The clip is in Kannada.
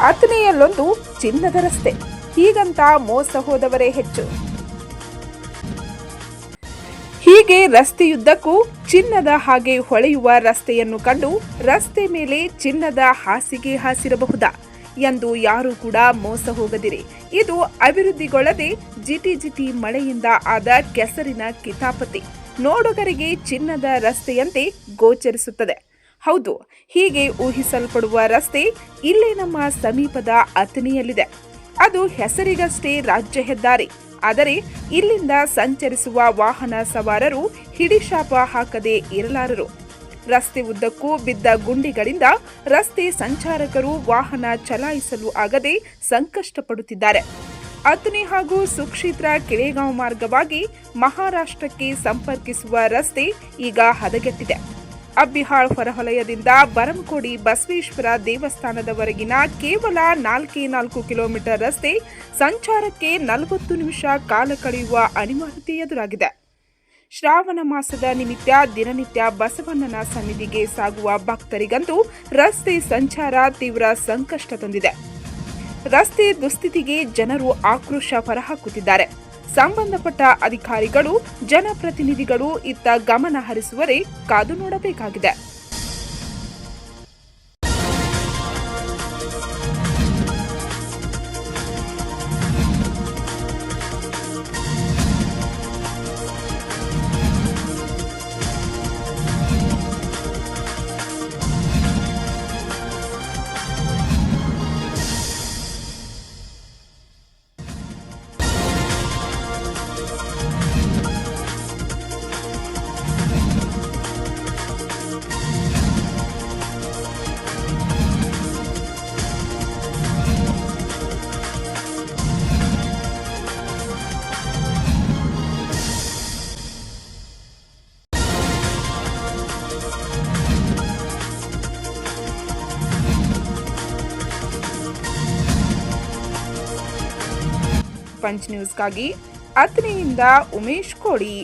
ಅಥಣಿಯಲ್ಲೊಂದು ಚಿನ್ನದ ರಸ್ತೆ ಹೀಗಂತ ಮೋಸ ಹೋದವರೇ ಹೆಚ್ಚು. ಹೀಗೆ ರಸ್ತೆಯುದ್ದಕ್ಕೂ ಚಿನ್ನದ ಹಾಗೆ ಹೊಳೆಯುವ ರಸ್ತೆಯನ್ನು ಕಂಡು ರಸ್ತೆ ಮೇಲೆ ಚಿನ್ನದ ಹಾಸಿಗೆ ಹಾಸಿರಬಹುದಾ ಎಂದು ಯಾರೂ ಕೂಡ ಮೋಸ ಹೋಗದಿರಿ. ಇದು ಅಭಿವೃದ್ಧಿಗೊಳ್ಳದೆ ಜಿಟಿ ಜಿಟಿ ಮಳೆಯಿಂದ ಆದ ಕೆಸರಿನ ಕಿತಾಪತಿ. ನೋಡುಗರಿಗೆ ಚಿನ್ನದ ರಸ್ತೆಯಂತೆ ಗೋಚರಿಸುತ್ತದೆ. ಹೌದು, ಹೀಗೆ ಊಹಿಸಲ್ಪಡುವ ರಸ್ತೆ ಇಲ್ಲೇ ನಮ್ಮ ಸಮೀಪದ ಅಥಣಿಯಲ್ಲಿದೆ. ಅದು ಹೆಸರಿಗಷ್ಟೇ ರಾಜ್ಯ ಹೆದ್ದಾರಿ. ಆದರೆ ಇಲ್ಲಿಂದ ಸಂಚರಿಸುವ ವಾಹನ ಸವಾರರು ಹಿಡಿಶಾಪ ಹಾಕದೆ ಇರಲಾರರು. ರಸ್ತೆ ಉದ್ದಕ್ಕೂ ಬಿದ್ದ ಗುಂಡಿಗಳಿಂದ ರಸ್ತೆ ಸಂಚಾರಕರು ವಾಹನ ಚಲಾಯಿಸಲು ಆಗದೆ ಸಂಕಷ್ಟ ಪಡುತ್ತಿದ್ದಾರೆ ಅಥಣಿ ಹಾಗೂ ಸುಕ್ಷೇತ್ರ ಕೆರೆಗಾಂವ್ ಮಾರ್ಗವಾಗಿ ಮಹಾರಾಷ್ಟ್ರಕ್ಕೆ ಸಂಪರ್ಕಿಸುವ ರಸ್ತೆ ಈಗ ಹದಗೆಟ್ಟಿದೆ. ಅಬ್ಬಿಹಾಳ್ ಹೊರವಲಯದಿಂದ ಬರಂಕೋಡಿ ಬಸವೇಶ್ವರ ದೇವಸ್ಥಾನದವರೆಗಿನ ಕೇವಲ ನಾಲ್ಕೇ ನಾಲ್ಕು ಕಿಲೋಮೀಟರ್ ರಸ್ತೆ ಸಂಚಾರಕ್ಕೆ ನಲವತ್ತು ನಿಮಿಷ ಕಾಲ ಕಳೆಯುವ ಅನಿವಾರ್ಯತೆ ಎದುರಾಗಿದೆ. ಶ್ರಾವಣ ಮಾಸದ ನಿಮಿತ್ತ ದಿನನಿತ್ಯ ಬಸವಣ್ಣನ ಸನ್ನಿಧಿಗೆ ಸಾಗುವ ಭಕ್ತರಿಗಂತೂ ರಸ್ತೆ ಸಂಚಾರ ತೀವ್ರ ಸಂಕಷ್ಟ ತಂದಿದೆ ರಸ್ತೆ ದುಸ್ಥಿತಿಗೆ ಜನರು ಆಕ್ರೋಶ ಹೊರಹಾಕುತ್ತಿದ್ದಾರೆ. ಸಂಬಂಧಪಟ್ಟ ಅಧಿಕಾರಿಗಳು ಜನಪ್ರತಿನಿಧಿಗಳು ಇತ್ತ ಗಮನ ಹರಿಸುವರೆ ಕಾದು ನೋಡಬೇಕಾಗಿದೆ. ಪಂಚ್ ನ್ಯೂಸ್ಗಾಗಿ ಅಥಣಿಯಿಂದ ಉಮೇಶ್ ಕೋಡಿ.